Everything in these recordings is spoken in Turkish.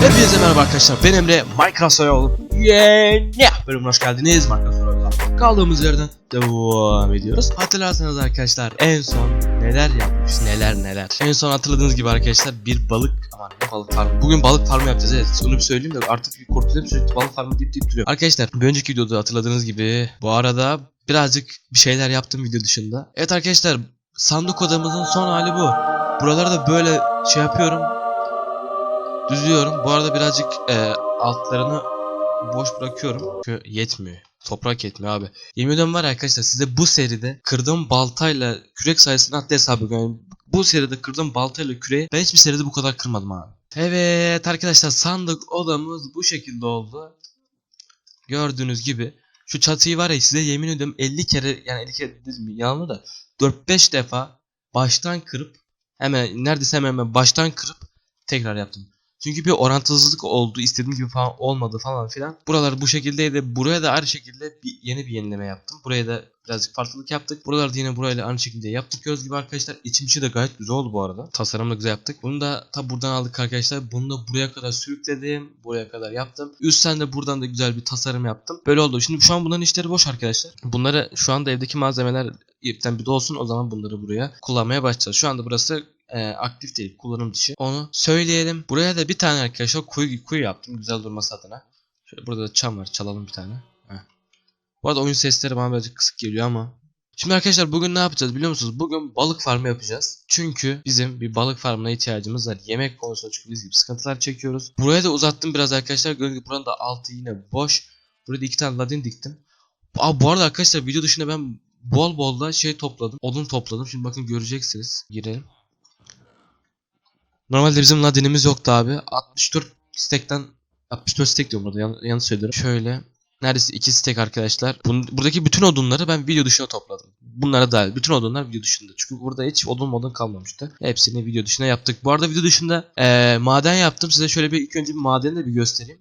Hepinize merhaba arkadaşlar. Ben Emre. Minecraft Survival yeni bölümüne hoş geldiniz. Minecraft Survival'a kaldığımız yerden devam ediyoruz. Hatırlarsanız arkadaşlar en son neler yapmış neler neler. En son hatırladığınız gibi arkadaşlar bir balık aman ne balık farmı. Bugün balık farmı yapacağız evet. Onu bir söyleyeyim de artık bir korkuyorum sürekli balık farmı deyip deyip duruyor. Arkadaşlar bir önceki videoda hatırladığınız gibi bu arada birazcık bir şeyler yaptım video dışında. Evet arkadaşlar sandık odamızın son hali bu. Buraları da böyle şey yapıyorum düzlüyorum. Bu arada birazcık e, altlarını boş bırakıyorum. Çünkü yetmiyor. Toprak yetmiyor abi. Yemin ediyorum var ya arkadaşlar size bu seride kırdığım baltayla kürek sayısını hatta hesabı yani bu seride kırdığım baltayla küreği ben hiçbir seride bu kadar kırmadım abi. Evet arkadaşlar sandık odamız bu şekilde oldu. Gördüğünüz gibi şu çatıyı var ya size yemin ediyorum 50 kere yani 50 kere dedim yanlı da 4-5 defa baştan kırıp hemen neredeyse hemen, hemen baştan kırıp tekrar yaptım. Çünkü bir orantısızlık oldu. istediğim gibi falan olmadı falan filan. Buralar bu şekildeydi. Buraya da aynı şekilde bir yeni bir yenileme yaptım. Buraya da birazcık farklılık yaptık. Buralarda yine burayla aynı şekilde yaptık. Göz gibi arkadaşlar. İçim içi de gayet güzel oldu bu arada. Tasarımı da güzel yaptık. Bunu da tabi buradan aldık arkadaşlar. Bunu da buraya kadar sürükledim. Buraya kadar yaptım. Üstten de buradan da güzel bir tasarım yaptım. Böyle oldu. Şimdi şu an bunların işleri boş arkadaşlar. Bunları şu anda evdeki malzemeler ipten bir de olsun. O zaman bunları buraya kullanmaya başlayacağız. Şu anda burası e, aktif değil kullanım dışı. Onu söyleyelim. Buraya da bir tane arkadaşlar kuyu, kuyu yaptım güzel durması adına. Şöyle burada da çam var çalalım bir tane. Heh. Bu arada oyun sesleri bana birazcık kısık geliyor ama. Şimdi arkadaşlar bugün ne yapacağız biliyor musunuz? Bugün balık farmı yapacağız. Çünkü bizim bir balık farmına ihtiyacımız var. Yemek konusunda çünkü biz gibi sıkıntılar çekiyoruz. Buraya da uzattım biraz arkadaşlar. Gördüğünüz buranın da altı yine boş. Burada iki tane ladin diktim. Aa, bu arada arkadaşlar video dışında ben bol bol da şey topladım. Odun topladım. Şimdi bakın göreceksiniz. Girelim. Normalde bizim ladinimiz yoktu abi. 64 stekten 64 stek diyorum burada yan, yanlış söylüyorum. Şöyle neredeyse 2 stek arkadaşlar. Bun, buradaki bütün odunları ben video dışına topladım. Bunlara dahil. Bütün odunlar video dışında. Çünkü burada hiç odun modun kalmamıştı. Hepsini video dışına yaptık. Bu arada video dışında eee, maden yaptım. Size şöyle bir ilk önce bir madeni de bir göstereyim.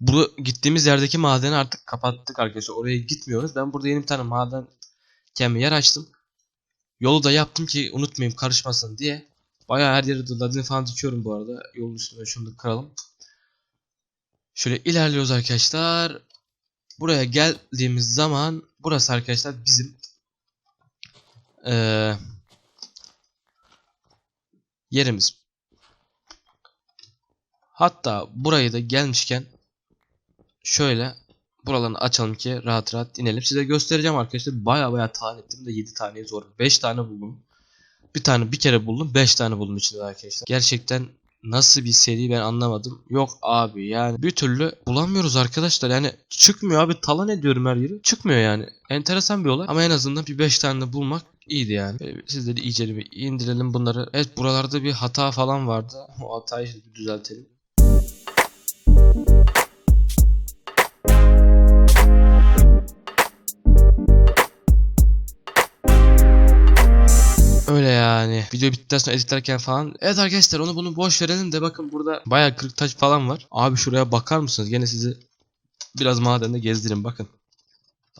Bu gittiğimiz yerdeki madeni artık kapattık arkadaşlar. Oraya gitmiyoruz. Ben burada yeni bir tane maden kendime yer açtım. Yolu da yaptım ki unutmayayım karışmasın diye. Bayağı her yere ladin falan dikiyorum bu arada. Yolun üstüne şunu da kıralım. Şöyle ilerliyoruz arkadaşlar. Buraya geldiğimiz zaman burası arkadaşlar bizim eee, yerimiz. Hatta burayı da gelmişken şöyle buralarını açalım ki rahat rahat inelim. Size göstereceğim arkadaşlar. Baya baya tahan ettim de 7 taneyi zor. 5 tane buldum. Bir tane bir kere buldum. 5 tane buldum içinde arkadaşlar. Gerçekten nasıl bir seri ben anlamadım. Yok abi yani bir türlü bulamıyoruz arkadaşlar. Yani çıkmıyor abi. Talan ediyorum her yeri. Çıkmıyor yani. Enteresan bir olay. Ama en azından bir 5 tane bulmak iyiydi yani. Bir- Sizleri iyice bir indirelim bunları. Evet buralarda bir hata falan vardı. O hatayı düzeltelim. Öyle yani. Video bittikten sonra editlerken falan. Evet arkadaşlar onu bunu boş verelim de bakın burada bayağı kırık taş falan var. Abi şuraya bakar mısınız? Gene sizi biraz madende gezdirin bakın.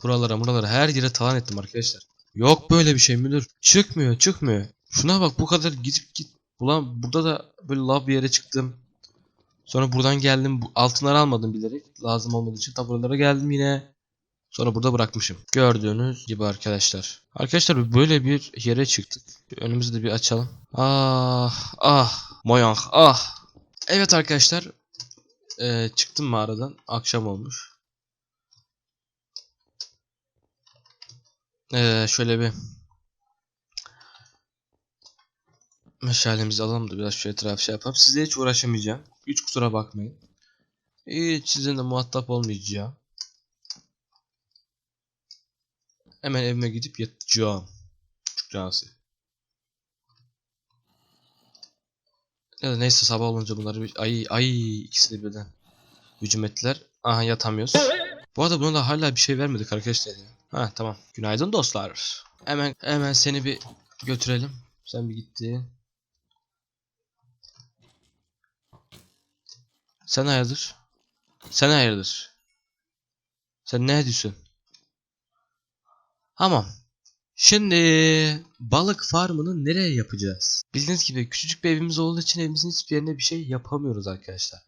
Buralara buralara her yere talan ettim arkadaşlar. Yok böyle bir şey müdür. Çıkmıyor çıkmıyor. Şuna bak bu kadar gidip git. Ulan burada da böyle lav bir yere çıktım. Sonra buradan geldim. Altınları almadım bilerek. Lazım olmadığı için. Ta buralara geldim yine. Sonra burada bırakmışım. Gördüğünüz gibi arkadaşlar. Arkadaşlar böyle bir yere çıktık. Önümüzü de bir açalım. Ah ah moyank ah. Evet arkadaşlar. Ee, çıktım mağaradan. Akşam olmuş. Ee, şöyle bir meşalemizi alalım da biraz şu etrafı şey yapalım. Size hiç uğraşamayacağım. Hiç kusura bakmayın. Hiç sizinle muhatap olmayacağım. Hemen evime gidip yatacağım. Çok cansı. Ya da neyse sabah olunca bunları bir ay ay ikisi de birden hücum ettiler. Aha yatamıyoruz. Bu arada buna da hala bir şey vermedik arkadaşlar ya. Ha tamam. Günaydın dostlar. Hemen hemen seni bir götürelim. Sen bir gitti. Sen hayırdır? Sen hayırdır? Sen ne ediyorsun? Tamam. Şimdi balık farmını nereye yapacağız? Bildiğiniz gibi küçücük bir evimiz olduğu için evimizin hiçbir yerine bir şey yapamıyoruz arkadaşlar.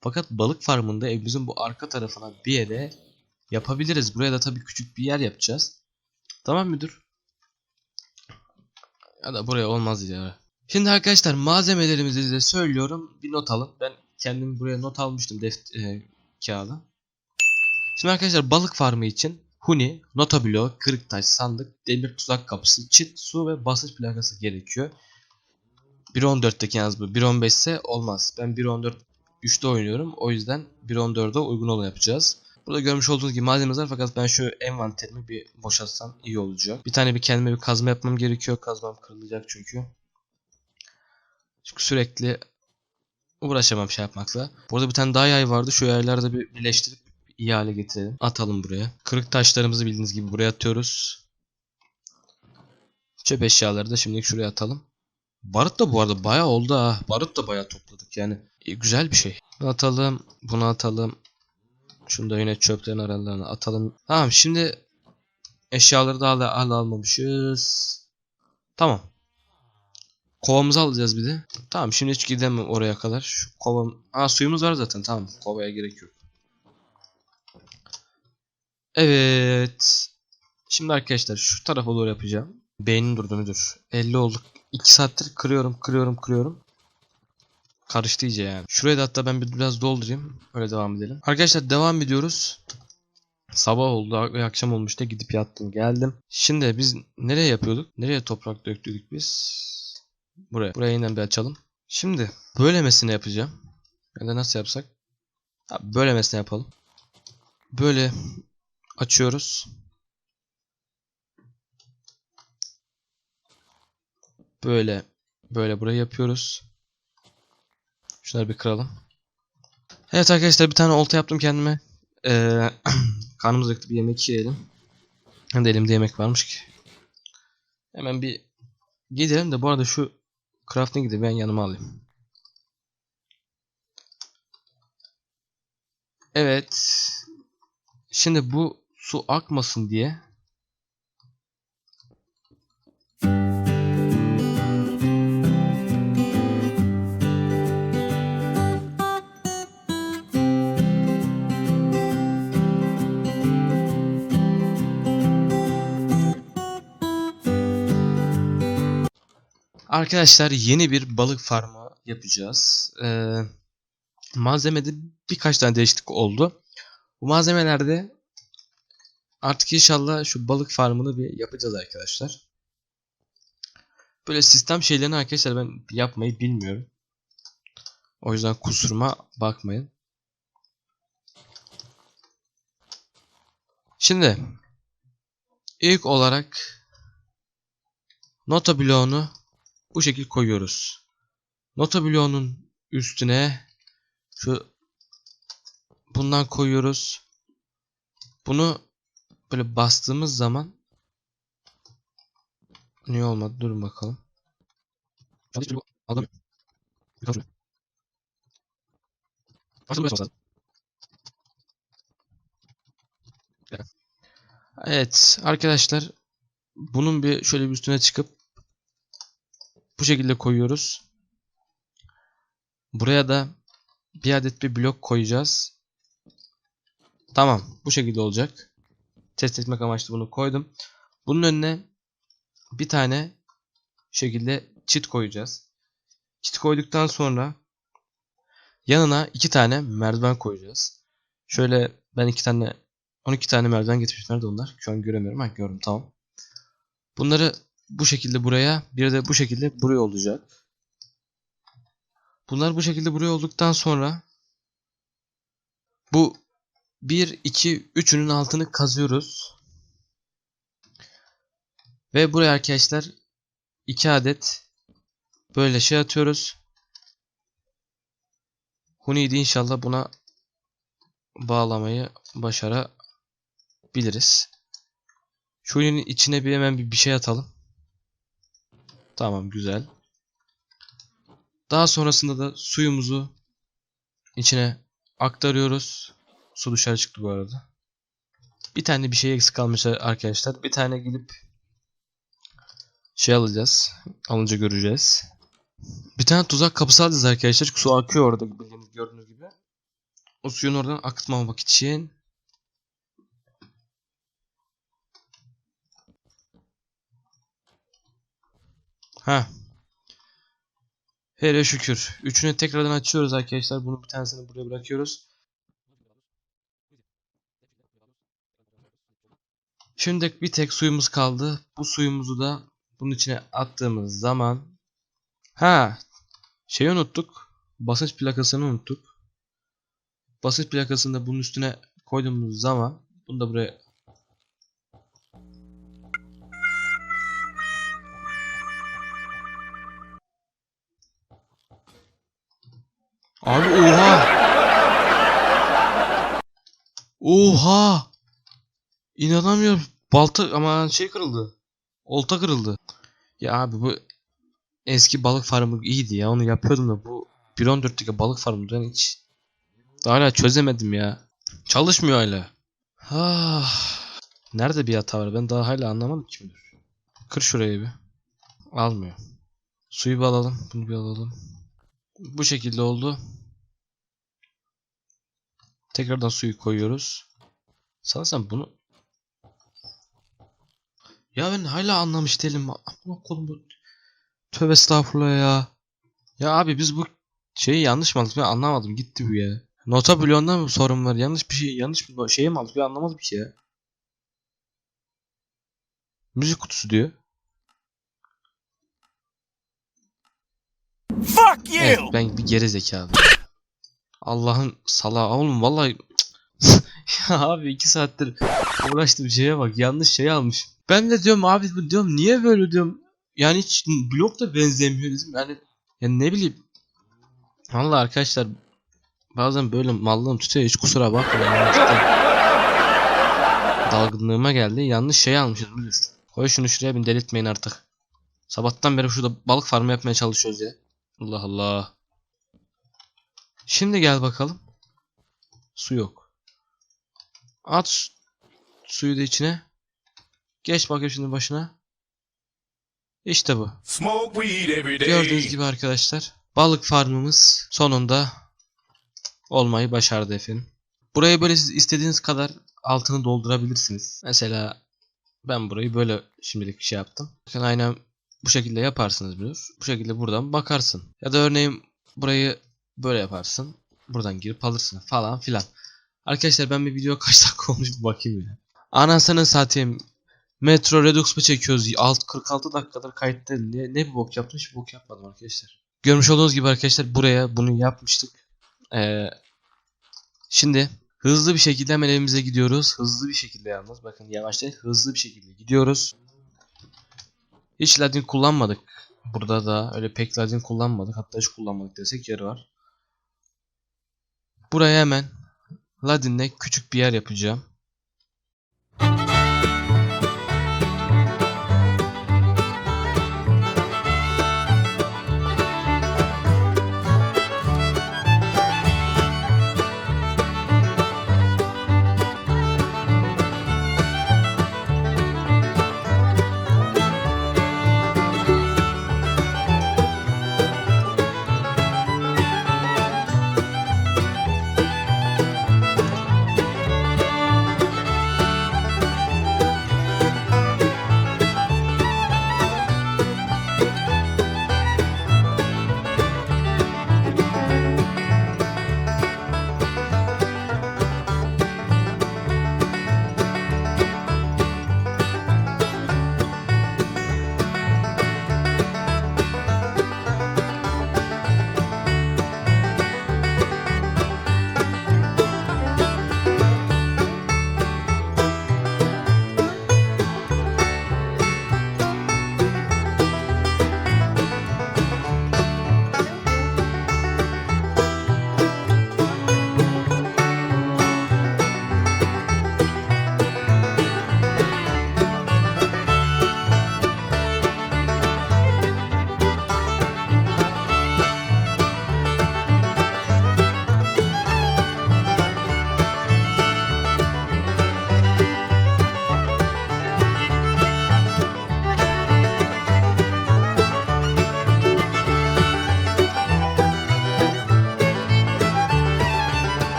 Fakat balık farmında evimizin bu arka tarafına bir yere yapabiliriz. Buraya da tabii küçük bir yer yapacağız. Tamam müdür? Ya da buraya olmaz ya. Şimdi arkadaşlar malzemelerimizi size söylüyorum. Bir not alın. Ben kendim buraya not almıştım deft e, kağıda. Şimdi arkadaşlar balık farmı için huni, nota bloğu, kırık taş, sandık, demir tuzak kapısı, çit, su ve basınç plakası gerekiyor. 1.14'teki yalnız bu. 1.15 ise olmaz. Ben 1.14 3'te oynuyorum. O yüzden 1.14'e uygun olanı yapacağız. Burada görmüş olduğunuz gibi malzemeler var fakat ben şu envanterimi bir boşaltsam iyi olacak. Bir tane bir kendime bir kazma yapmam gerekiyor. Kazmam kırılacak çünkü. Çünkü sürekli uğraşamam şey yapmakla. Burada bir tane daha yay vardı. Şu yayları bir birleştirip iyi hale getirelim. Atalım buraya. Kırık taşlarımızı bildiğiniz gibi buraya atıyoruz. Çöp eşyaları da şimdilik şuraya atalım. Barut da bu arada bayağı oldu ha. Barut da bayağı topladık yani. E, güzel bir şey. Bunu atalım. Bunu atalım. Şunu da yine çöplerin aralarına atalım. Tamam şimdi eşyaları da hala, hala almamışız. Tamam. Kovamızı alacağız bir de. Tamam şimdi hiç gidemem oraya kadar. Şu kovam... Aa suyumuz var zaten tamam. Kovaya gerek yok. Evet. Şimdi arkadaşlar şu tarafa doğru yapacağım. Beynim durdu müdür. 50 olduk. 2 saattir kırıyorum kırıyorum kırıyorum. Karıştı iyice yani. Şuraya da hatta ben bir biraz doldurayım. Öyle devam edelim. Arkadaşlar devam ediyoruz. Sabah oldu ve akşam olmuştu. Gidip yattım geldim. Şimdi biz nereye yapıyorduk? Nereye toprak döktük biz? Buraya. Buraya yeniden bir açalım. Şimdi böylemesine yapacağım. Ya da nasıl yapsak? Ha, böylemesine yapalım. Böyle açıyoruz. Böyle böyle burayı yapıyoruz. Şunları bir kıralım. Evet arkadaşlar bir tane olta yaptım kendime. Ee, karnımız acıktı bir yemek yiyelim. Hem de elimde yemek varmış ki. Hemen bir gidelim de bu arada şu crafting de ben yanıma alayım. Evet. Şimdi bu su akmasın diye Arkadaşlar yeni bir balık farmı yapacağız. Ee, malzemede birkaç tane değişiklik oldu. Bu malzemelerde artık inşallah şu balık farmını bir yapacağız arkadaşlar. Böyle sistem şeylerini arkadaşlar ben yapmayı bilmiyorum. O yüzden kusuruma bakmayın. Şimdi ilk olarak nota bloğunu bu şekil koyuyoruz. Nota bloğunun üstüne şu bundan koyuyoruz. Bunu böyle bastığımız zaman niye olmadı? Durun bakalım. Aldım. Evet arkadaşlar bunun bir şöyle bir üstüne çıkıp bu şekilde koyuyoruz. Buraya da bir adet bir blok koyacağız. Tamam. Bu şekilde olacak. Test etmek amaçlı bunu koydum. Bunun önüne bir tane şekilde çit koyacağız. Çit koyduktan sonra yanına iki tane merdiven koyacağız. Şöyle ben iki tane 12 tane merdiven getirmişim. Nerede onlar? Şu an göremiyorum. Ha gördüm tamam. Bunları bu şekilde buraya bir de bu şekilde buraya olacak. Bunlar bu şekilde buraya olduktan sonra bu 1, 2, 3'ünün altını kazıyoruz. Ve buraya arkadaşlar 2 adet böyle şey atıyoruz. Huni'yi inşallah buna bağlamayı başarabiliriz. Şu Huni'nin içine bir hemen bir şey atalım. Tamam güzel. Daha sonrasında da suyumuzu içine aktarıyoruz. Su dışarı çıktı bu arada. Bir tane bir şey eksik kalmış arkadaşlar. Bir tane gidip Şey alacağız. Alınca göreceğiz. Bir tane tuzak kapısı alacağız arkadaşlar. Su akıyor orada bildiğiniz gördüğünüz gibi. O suyun oradan akıtmamak için. Ha. Hele şükür. Üçünü tekrardan açıyoruz arkadaşlar. Bunu bir tanesini buraya bırakıyoruz. Şimdi bir tek suyumuz kaldı. Bu suyumuzu da bunun içine attığımız zaman ha şeyi unuttuk. Basınç plakasını unuttuk. Basınç plakasını da bunun üstüne koyduğumuz zaman bunu da buraya Abi oha! Oha! İnanamıyorum. Balta ama şey kırıldı. Olta kırıldı. Ya abi bu eski balık farmı iyiydi ya. Onu yapıyordum da bu 1.14'teki balık farmı ben hiç daha hala çözemedim ya. Çalışmıyor hala. Ah. Nerede bir hata var? Ben daha hala anlamadım ki. Kır şurayı bir. Almıyor. Suyu bir alalım. Bunu bir alalım. Bu şekilde oldu. Tekrardan suyu koyuyoruz. Sanırsam bunu ya ben hala anlamış değilim. Amına koyayım bu. Tövbe estağfurullah ya. Ya abi biz bu şeyi yanlış mı aldık? Ben anlamadım. Gitti bu ya. Nota bloğunda mı sorun var? Yanlış bir şey, yanlış bir şeyi mi aldık? Ben anlamadım ki ya. Müzik kutusu diyor. Fuck you! Evet ben bir geri zekalı. Allah'ın salağı oğlum vallahi ya abi iki saattir uğraştığım şeye bak yanlış şey almış. Ben de diyorum abi bu diyorum niye böyle diyorum. Yani hiç blok da benzemiyor dedim. Yani, yani ne bileyim. Vallahi arkadaşlar bazen böyle mallığım tutuyor hiç kusura bakmayın. Dalgınlığıma geldi. Yanlış şey almışız müdür. Koy şunu şuraya bir delirtmeyin artık. Sabahtan beri şurada balık farmı yapmaya çalışıyoruz ya. Allah Allah. Şimdi gel bakalım. Su yok. At su- suyu da içine. Geç bakayım şimdi başına. İşte bu. Gördüğünüz gibi arkadaşlar. Balık farmımız sonunda olmayı başardı efendim. Buraya böyle siz istediğiniz kadar altını doldurabilirsiniz. Mesela ben burayı böyle şimdilik şey yaptım. Bakın aynen bu şekilde yaparsınız biliyor. Bu şekilde buradan bakarsın. Ya da örneğin burayı böyle yaparsın. Buradan girip alırsın falan filan. Arkadaşlar ben bir video kaç dakika olmuş bakayım ya. Anasını satayım. Metro Redux mu çekiyoruz? Alt 46 dakikadır kayıtta. Ne, ne bir bok yaptım? Hiç bok yapmadım arkadaşlar. Görmüş olduğunuz gibi arkadaşlar buraya bunu yapmıştık. Ee, şimdi hızlı bir şekilde hemen evimize gidiyoruz. Hızlı bir şekilde yalnız. Bakın yavaş değil. Hızlı bir şekilde gidiyoruz. Hiç ladin kullanmadık. Burada da öyle pek ladin kullanmadık. Hatta hiç kullanmadık desek yeri var. Buraya hemen ladinle küçük bir yer yapacağım.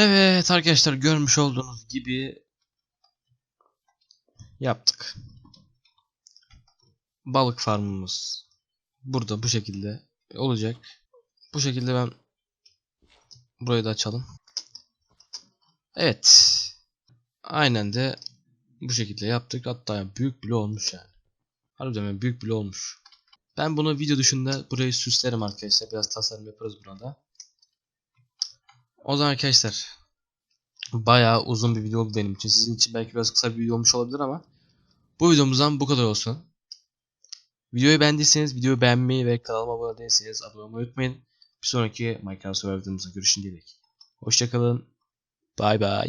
Evet arkadaşlar görmüş olduğunuz gibi yaptık. Balık farmımız burada bu şekilde olacak. Bu şekilde ben burayı da açalım. Evet. Aynen de bu şekilde yaptık. Hatta büyük bile olmuş yani. Harbiden büyük bile olmuş. Ben bunu video dışında burayı süslerim arkadaşlar. Biraz tasarım yaparız burada. O zaman arkadaşlar bayağı uzun bir video oldu benim için. Sizin için belki biraz kısa bir video olmuş olabilir ama bu videomuzdan bu kadar olsun. Videoyu beğendiyseniz videoyu beğenmeyi ve kanalıma abone değilseniz abone olmayı unutmayın. Bir sonraki Minecraft Survivor'ımızda görüşün dileğiyle. Hoşçakalın. Bay bay.